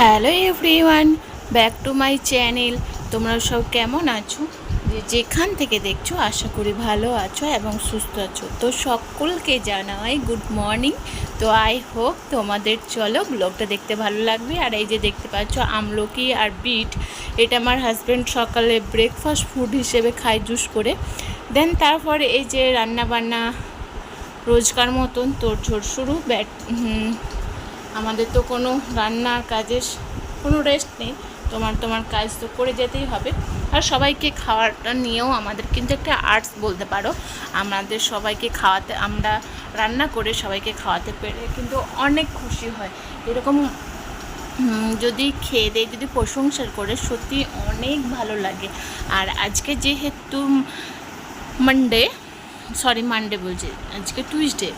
Hello everyone, back to my channel. তোমরা সব কেমন আছো? যেখান থেকে দেখছ, আশা করি ভালো আছো এবং সুস্থ আছো। তো সকলকে জানাই গুড মর্নিং। তো আই হোপ তোমাদের, চলো ব্লগটা দেখতে ভালো লাগবে। আর এই যে দেখতে পাচ্ছ, আমলকি আর বিট, এটা আমার হাজব্যান্ড সকালে ব্রেকফাস্ট ফুড হিসেবে খায় জুস করে। দেন তারপরে এই যে রান্না বান্না রোজকার মতন তোর ঝোর শুরু, ব্যাট আমাদের তো কোনো রান্নার কাজের কোনো রেস্ট নেই। তোমার তোমার কাজ তো করে যেতেই হবে। আর সবাইকে খাওয়াটা নিয়েও আমাদের কিন্তু একটা আর্টস বলতে পারো। আমাদের সবাইকে খাওয়াতে, আমরা রান্না করে সবাইকে খাওয়াতে পেরে কিন্তু অনেক খুশি হয়। এরকম যদি খেয়ে দেয় যদি প্রশংসা করে, সত্যি অনেক ভালো লাগে। আর আজকে যেহেতু মানডে সরি মানডে বলছি, আজকে টুইসডে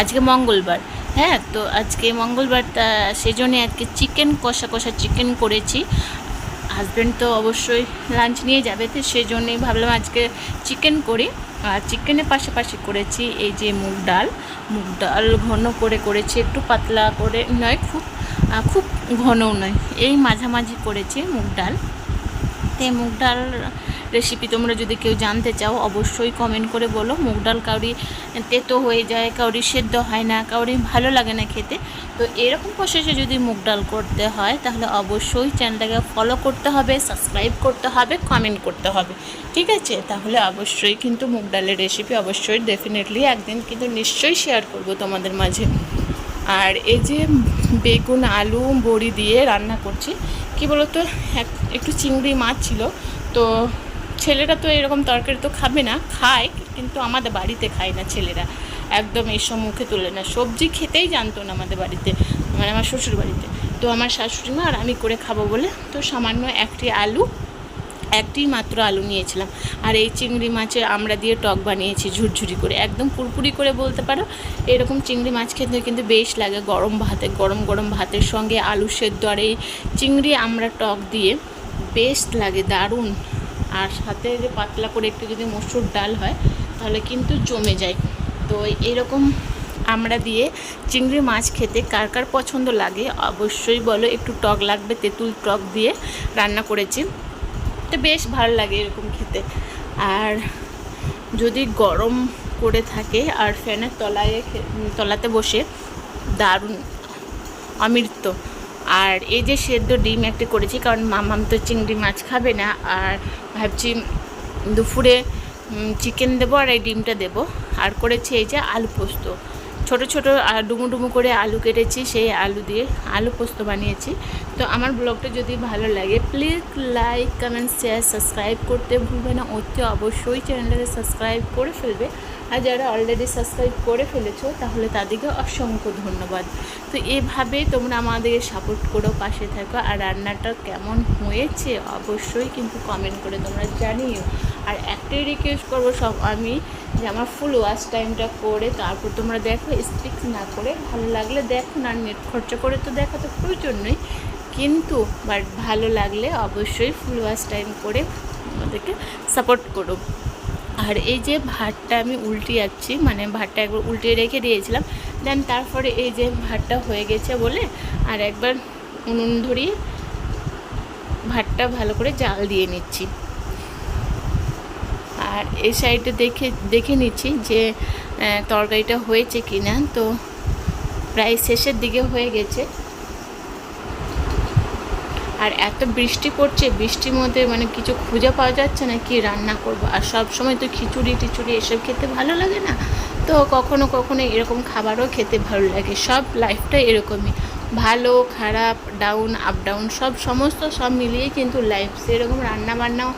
আজকে মঙ্গলবার। হ্যাঁ তো আজকে মঙ্গলবারটা সেই জন্যে আজকে চিকেন কষা কষা চিকেন করেছি। হাজব্যান্ড তো অবশ্যই লাঞ্চ নিয়ে যাবে, তো সেই জন্যই ভাবলাম আজকে চিকেন করি। আর চিকেনের পাশাপাশি করেছি এই যে মুগ ডাল। মুগ ডাল ঘন করে করেছি, একটু পাতলা করে নয়, খুব খুব ঘনও নয়। এই মাঝামাঝি করেছি মুগ ডাল। তে মুগ ডাল রেসিপি তোমরা যদি কেউ জানতে চাও, অবশ্যই কমেন্ট করে বলো। মুগ ডাল কাউরি তেতো হয়ে যায়, কাউরি সেদ্ধ হয় না, কাউরি ভালো লাগে না খেতে। তো এরকম প্রসেসে যদি মুগ ডাল করতে হয়, তাহলে অবশ্যই চ্যানেলটাকে ফলো করতে হবে সাবস্ক্রাইব করতে হবে কমেন্ট করতে হবে। ঠিক আছে? তাহলে অবশ্যই কিন্তু মুগ ডালের রেসিপি অবশ্যই ডেফিনেটলি একদিন কিন্তু নিশ্চয়ই শেয়ার করব তোমাদের মাঝে। আর এই যে বেগুন, আলু, বড়ি দিয়ে রান্না করছি। কি বলতো, এক- একটু চিংড়ি মাছ ছিল। তো ছেলেরা তো এরকম তরকারি তো খাবে না, খায়, কিন্তু আমাদের বাড়িতে খায় না ছেলেরা। একদম এইসব মুখে তুলে না। সবজি খেতেই জানতো না আমাদের বাড়িতে মানে আমার শ্বশুর বাড়িতে তো আমার শাশুড়ি মা আর আমি করে খাব বলে তো সামান্য একটি আলু একটি মাত্র আলু নিয়েছিলাম। আর এই চিংড়ি মাছের আমরা দিয়ে টক বানিয়েছি ঝুরঝুরি করে। একদম পুরপুরি করে বলতে পারো, এরকম চিংড়ি মাছ খেতে কিন্তু বেশ লাগে গরম ভাতে, গরম গরম ভাতের সঙ্গে আলু সেদ্ধ আর এই চিংড়ি আমরা টক দিয়ে বেস্ট লাগে, দারুণ। আর সাথে যে পাতলা করে একটু যদি মসুর ডাল হয়, তাহলে কিন্তু জমে যায়। তো এরকম আমরা দিয়ে চিংড়ি মাছ খেতে কার কার পছন্দ লাগে, অবশ্যই বলো। একটু টক লাগবে, তেঁতুল টক দিয়ে রান্না করেছি। তো বেশ ভালো লাগে এরকম খেতে। আর যদি গরম করে থাকে আর ফ্যানের তলায় তলাতে বসে, দারুণ। অমৃত। আর এই যে সেদ্ধ ডিম একটা করেছি, কারণ মামাম তো চিংড়ি মাছ খাবে না, আর ভাবছি দুপুরে চিকেন দেবো আর এই ডিমটা দেবো। আর করেছি এই যে আলু পোস্ত। ছোট ছোট ডুমু ডুমু করে আলু কেটেছি, সেই আলু দিয়ে আলু পোস্ত বানিয়েছি। তো আমার ব্লগটা যদি ভালো লাগে please like comment share subscribe করতে ভুলবে না। অতি অবশ্যই চ্যানেলটাকে সাবস্ক্রাইব করে ফেলবে। আর যারা অলরেডি সাবস্ক্রাইব করে ফেলেছো, তাহলে তাদেরকে অসংখ্য ধন্যবাদ। তো এভাবে তোমরা আমাদের সাপোর্ট করো, পাশে থাকো। আর রান্নাটা কেমন হয়েছে, অবশ্যই কিন্তু কমেন্ট করে তোমরা জানিও। আর একটাই রিকোয়েস্ট করব সব, আমি যে আমার ফুল ওয়াশ টাইমটা করে তারপর তোমরা দেখো স্পিক না করে, ভালো লাগলে দেখো না নেট খরচা করে তো দেখা তো প্রয়োজন নেই। কিন্তু বাট ভালো লাগলে অবশ্যই ফুল ওয়াশ টাইম করে আমাদেরকে সাপোর্ট করো। আর এই যে ভাতটা আমি উল্টে যাচ্ছি মানে ভাতটা একবার উল্টে রেখে দিয়েছিলাম দেন তারপরে এই যে ভাতটা হয়ে গেছে বলে আর একবার উনুন ধরিয়ে ভাতটা ভালো করে জাল দিয়ে নিচ্ছি। আর এই সাইডে দেখে দেখে নিচ্ছি যে তরকারিটা হয়েছে কি না তো প্রায় শেষের দিকে হয়ে গেছে। আর এত বৃষ্টি পড়ছে, বৃষ্টির মধ্যে মানে কিছু খুঁজে পাওয়া যাচ্ছে না কি রান্না করব। আর সব সময় তো খিচুড়ি, টিচুড়ি এসব খেতে ভালো লাগে না। তো কখনো কখনো এরকম খাবারও খেতে ভালো লাগে। সব লাইফটা এরকমই। ভালো, খারাপ ডাউন আপ ডাউন সব সমস্ত, সব মিলিয়ে কিন্তু লাইফ সেরকম রান্না বান্নাও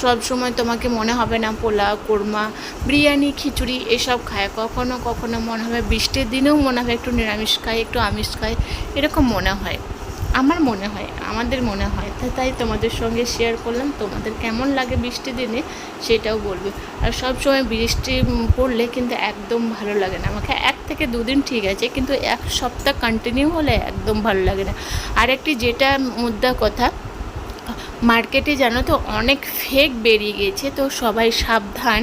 সব সময় তোমাকে মনে হবে না, পোলাও, কোরমা, বিরিয়ানি, খিচুড়ি এসব খায়। কখনো কখনো মনে হবে বৃষ্টির দিনেও মনে হবে একটু নিরামিষ খাই, একটু আমিষ খাই, এরকম মনে হয়। আমার মনে হয়, আমাদের মনে হয়। তা তাই তোমাদের সঙ্গে শেয়ার করলাম, তোমাদের কেমন লাগে বৃষ্টি দিনে সেটাও বলবে। আর সব সময় বৃষ্টি পড়লে কিন্তু একদম ভালো লাগে না। আমাকে এক থেকে দুদিন ঠিক আছে, কিন্তু এক সপ্তাহ কন্টিনিউ হলে একদম ভালো লাগে না। আরেকটি যেটা মুদ্রা কথা, মার্কেটে জানো তো অনেক ফেক বেরিয়ে গেছে, তো সবাই সাবধান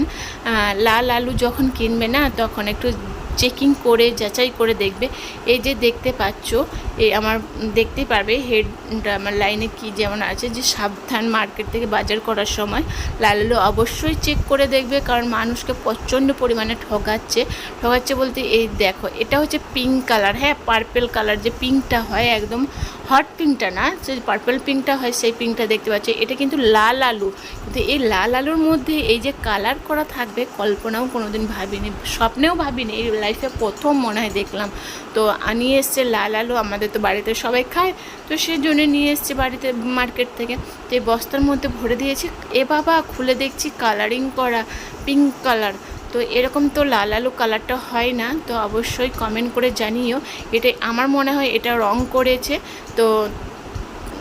লাল আলু যখন কিনবে না, তখন একটু চেকিং করে, যাচাই করে দেখবে। এই যে দেখতে পাচ্ছ, এই আমার দেখতেই পারবে হেড আমার লাইনে কি যেমন আছে যে সাবধান মার্কেট থেকে বাজার করার সময় লাল আলু অবশ্যই চেক করে দেখবে, কারণ মানুষকে প্রচণ্ড পরিমাণে ঠগাচ্ছে ঠগাচ্ছে বলতে এই দেখো, এটা হচ্ছে পিঙ্ক কালার হ্যাঁ পার্পেল কালার যে পিঙ্কটা হয় একদম হট পিঙ্কটা না, যে পার্পেল পিঙ্কটা হয় সেই পিঙ্কটা দেখতে পাচ্ছি। এটা কিন্তু লাল আলু। কিন্তু এই লাল আলুর মধ্যে এই যে কালার করা থাকবে, কল্পনাও কোনোদিন ভাবিনি, স্বপ্নেও ভাবিনি, এই লাইফে প্রথম মনে হয় দেখলাম। তো নিয়ে এসছে লাল আলু, আমাদের তো বাড়িতে সবাই খায়, তো সেই জন্য নিয়ে এসছে বাড়িতে মার্কেট থেকে। তো এই বস্তার মধ্যে ভরে দিয়েছি। এ বাবা, খুলে দেখছি কালারিং করা পিঙ্ক কালার তো এরকম তো লাল আলু কালারটা হয় না, তো অবশ্যই কমেন্ট করে জানিও। এটা আমার মনে হয় এটা রং করেছে, তো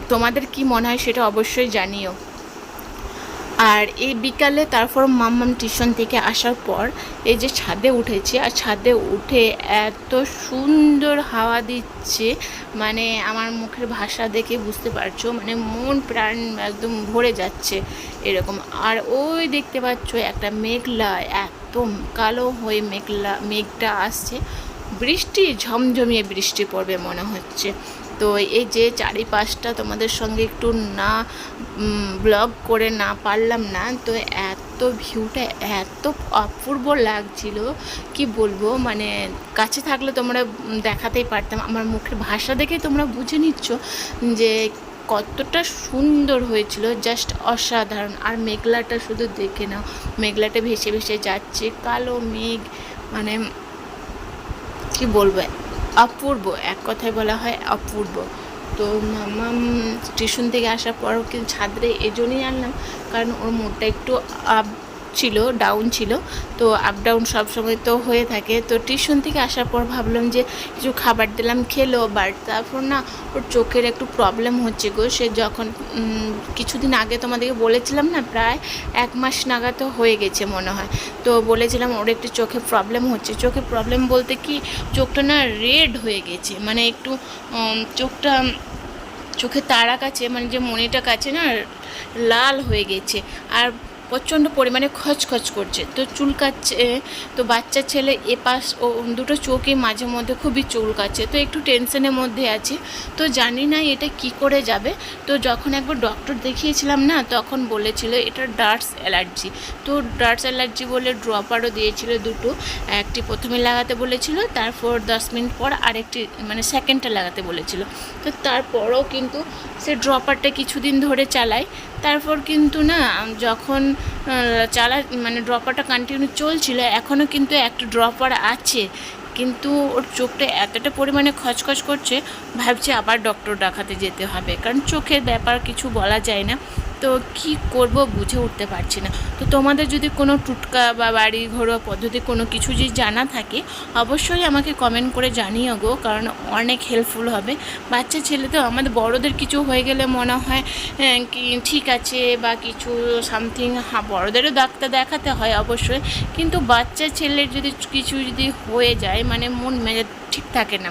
তোমাদের কি মনে হয় সেটা অবশ্যই জানিও। আর এই বিকালে তারপর মাম্মাম টিউশন থেকে আসার পর এই যে ছাদে উঠেছি, আর ছাদে উঠে এত সুন্দর হাওয়া দিচ্ছে মানে আমার মুখের ভাষা দেখে বুঝতে পারছ মানে মন প্রাণ একদম ভরে যাচ্ছে এরকম। আর ওই দেখতে পাচ্ছ একটা মেঘলা একদম কালো হয়ে মেঘলা, মেঘটা আসছে। বৃষ্টি, ঝমঝমিয়ে বৃষ্টি পড়বে মনে হচ্ছে। তো এই যে চারিপাশটা তোমাদের সঙ্গে একটু না ব্লগ করে না পারলাম না, তো এত ভিউটা এত অপূর্ব লাগছিল। কি বলব? মানে কাছে থাকলে তোমরা দেখাতেই পারতাম। আমার মুখের ভাষা দেখে তোমরা বুঝে নিচ্ছ যে কতটা সুন্দর হয়েছিল জাস্ট অসাধারণ। আর মেঘলাটা শুধু দেখে নাও, মেঘলাটা ভেসে ভেসে যাচ্ছে, কালো মেঘ মানে কি বলব? অপূর্ব, এক কথায় বলা হয় অপূর্ব। তো মামাম স্টেশন থেকে আসার পরও কিন্তু ছাদরে এজন্যই জন্যই আনলাম, কারণ ওর মুডটা একটু আপ ছিল ডাউন ছিল, তো আপ ডাউন সবসময় তো হয়ে থাকে। তো টিউশন থেকে আসার পর ভাবলাম যে কিছু খাবার দিলাম, খেলো বাট তারপর না ওর চোখের একটু প্রবলেম হচ্ছে গো। সে যখন কিছুদিন আগে তোমাদেরকে বলেছিলাম না, প্রায় এক মাস নাগাদ হয়ে গেছে মনে হয়। তো বলেছিলাম ওর একটু চোখে প্রবলেম হচ্ছে। চোখে প্রবলেম বলতে কি, চোখটা না রেড হয়ে গেছে। মানে একটু চোখটা চোখে তারা কাছে মানে যে মনিটা কাছে না লাল হয়ে গেছে। আর প্রচণ্ড পরিমাণে খচখচ করছে। তো চুলকাচ্ছে, তো বাচ্চা ছেলে এপাশ ও দুটো চোখে মাঝে মধ্যে খুবই চুলকাচ্ছে। তো একটু টেনশনের মধ্যে আছে। তো জানি না এটা কি করে যাবে। তো যখন একবার ডক্টর দেখিয়েছিলাম না, তখন বলেছিল এটা ডার্টস অ্যালার্জি তো ডার্টস অ্যালার্জি বলে ড্রপারও দিয়েছিল দুটো। একটি প্রথমে লাগাতে বলেছিল, তারপর দশ মিনিট পর আরেকটি মানে সেকেন্ডটা লাগাতে বলেছিল। তো তারপরও কিন্তু সে ড্রপারটা কিছুদিন ধরে চালায়। তারপর কিন্তু না, যখন চালা মানে ড্রপারটা কন্টিনিউ চলছিল এখনও কিন্তু একটা ড্রপার আছে, কিন্তু ওর চোখটা এতটা পরিমাণে খচখচ করছে, ভাবছে আবার ডক্টর দেখাতে যেতে হবে, কারণ চোখের ব্যাপার কিছু বলা যায় না। তো কি করব বুঝে উঠতে পারছি না। তো তোমাদের যদি কোনো টুটকা বা বাড়ি ঘরোয়া পদ্ধতি কোনো কিছু যদি জানা থাকে অবশ্যই আমাকে কমেন্ট করে জানিও গো কারণ অনেক হেল্পফুল হবে। বাচ্চা ছেলে তো আমাদের বড়দের কিছু হয়ে গেলে মনে হয় হ্যাঁ, কি ঠিক আছে বা কিছু সামথিং হ্যাঁ বড়দেরও ডাক্তার দেখাতে হয় অবশ্যই। কিন্তু বাচ্চা ছেলের যদি কিছু যদি হয়ে যায় মানে মন মেজাজ ঠিক থাকে না।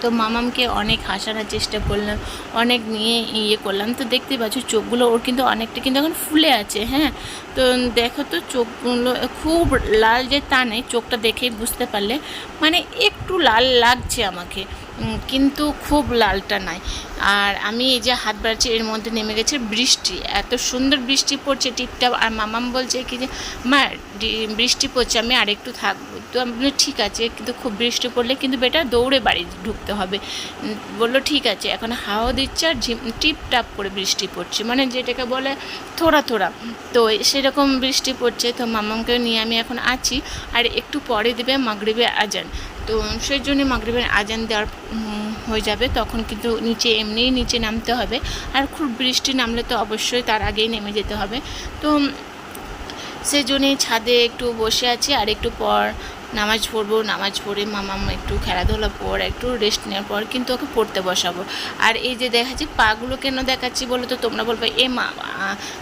তো মামামকে অনেক হাসানোর চেষ্টা করলাম, অনেক নিয়ে ইয়ে করলাম। তো দেখতে পাচ্ছ চোখগুলো ওর কিন্তু অনেকটা কিন্তু এখন ফুলে আছে হ্যাঁ? তো দেখো তো চোখগুলো খুব লাল যে তা নেই, চোখটা দেখেই বুঝতে পারলে মানে একটু লাল লাগছে আমাকে। কিন্তু খুব লালটা নাই। আর আমি এই যে হাত বাড়ছি, এর মধ্যে নেমে গেছে বৃষ্টি। এত সুন্দর বৃষ্টি পড়ছে টিপটাপ আর মামাম বলছে কি যে, মা বৃষ্টি পড়ছে, আমি আরেকটু থাকব। তো আমি বলি ঠিক আছে, কিন্তু খুব বৃষ্টি পড়লে কিন্তু বেটা দৌড়ে বাড়ি ঢুকতে হবে। বলল, ঠিক আছে। এখন হাওয়া দিচ্ছে আর ঝিম টিপ টাপ করে বৃষ্টি পড়ছে। মানে যেটাকে বলে থোড়া থোড়া। তো সেরকম বৃষ্টি পড়ছে। তো মামামকে নিয়ে আমি এখন আছি। আর একটু পরে দেবে মাগরিবে আজান। তো সেই জন্য মাগরিবের আজান দেওয়ার হয়ে যাবে। তখন কিন্তু নিচে এমনিই নিচে নামতে হবে। আর খুব বৃষ্টি নামলে তো অবশ্যই তার আগেই নেমে যেতে হবে। তো সেই জন্যই ছাদে একটু বসে আছি। আর একটু পর নামাজ পড়ব, নামাজ পড়ে মামাম একটু খেলাধুলা পর, একটু রেস্ট নেওয়ার পর কিন্তু ওকে পড়তে বসাবো। আর এই যে দেখাচ্ছি, পাগুলো কেন দেখাচ্ছি বলো তো তোমরা বলবে, এ মা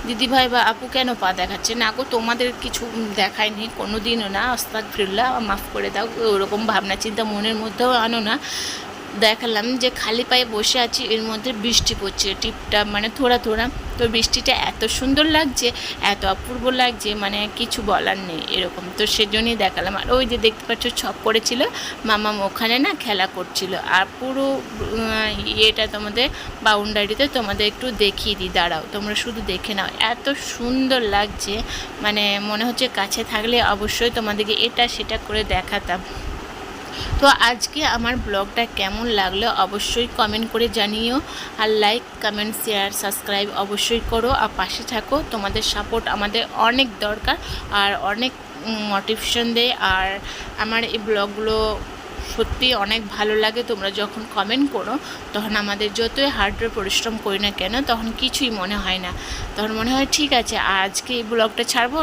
দিদিভাই বা আপু কেন পা দেখাচ্ছে? না গো, তোমাদের কিছু দেখায়নি কোনো দিনও না অস্তাক ফিরলা মাফ করে দাও, ওরকম ভাবনা চিন্তা মনের মধ্যেও আনো না। দেখালাম যে খালি পায়ে বসে আছি, এর মধ্যে বৃষ্টি পড়ছে। টিপটা মানে থোড়া থোড়া। তো বৃষ্টিটা এত সুন্দর লাগছে, এত অপূর্ব লাগছে মানে কিছু বলার নেই এরকম। তো সেজন্যই দেখালাম। আর ওই যে দেখতে পাচ্ছ ছক করেছিল মামাম ওখানে না খেলা করছিল। আর পুরো ইয়েটা তোমাদের, বাউন্ডারিতে তোমাদের একটু দেখিয়ে দিই। দাঁড়াও, তোমরা শুধু দেখে নাও। এত সুন্দর লাগছে। মানে মনে হচ্ছে কাছে থাকলে অবশ্যই তোমাদেরকে এটা সেটা করে দেখাতাম। তো আজকে আমার ব্লগটা কেমন লাগল অবশ্যই কমেন্ট করে জানিও। আর লাইক কমেন্ট শেয়ার সাবস্ক্রাইব অবশ্যই করো। আর পাশে থাকো, তোমাদের সাপোর্ট আমাদের অনেক দরকার। আর অনেক মোটিভেশন দেয়। আর আমার এই ব্লগগুলো সত্যি অনেক ভালো লাগে। তোমরা যখন কমেন্ট করো, তখন আমাদের যতই হার্ডের পরিশ্রম করি না কেন, তখন কিছুই মনে হয় না। তখন মনে হয়, ঠিক আছে, আজকে এই ব্লগটা ছাড়বো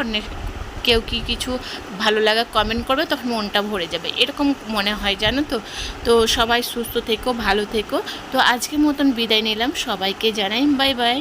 কেউ কি কিছু ভালো লাগা কমেন্ট করবে, তখন মনটা ভরে যাবে। এরকম মনে হয়, জানো তো? তো সবাই সুস্থ থেকো, ভালো থেকো। তো আজকে মতন বিদায় নিলাম। সবাইকে জানাই বাই বাই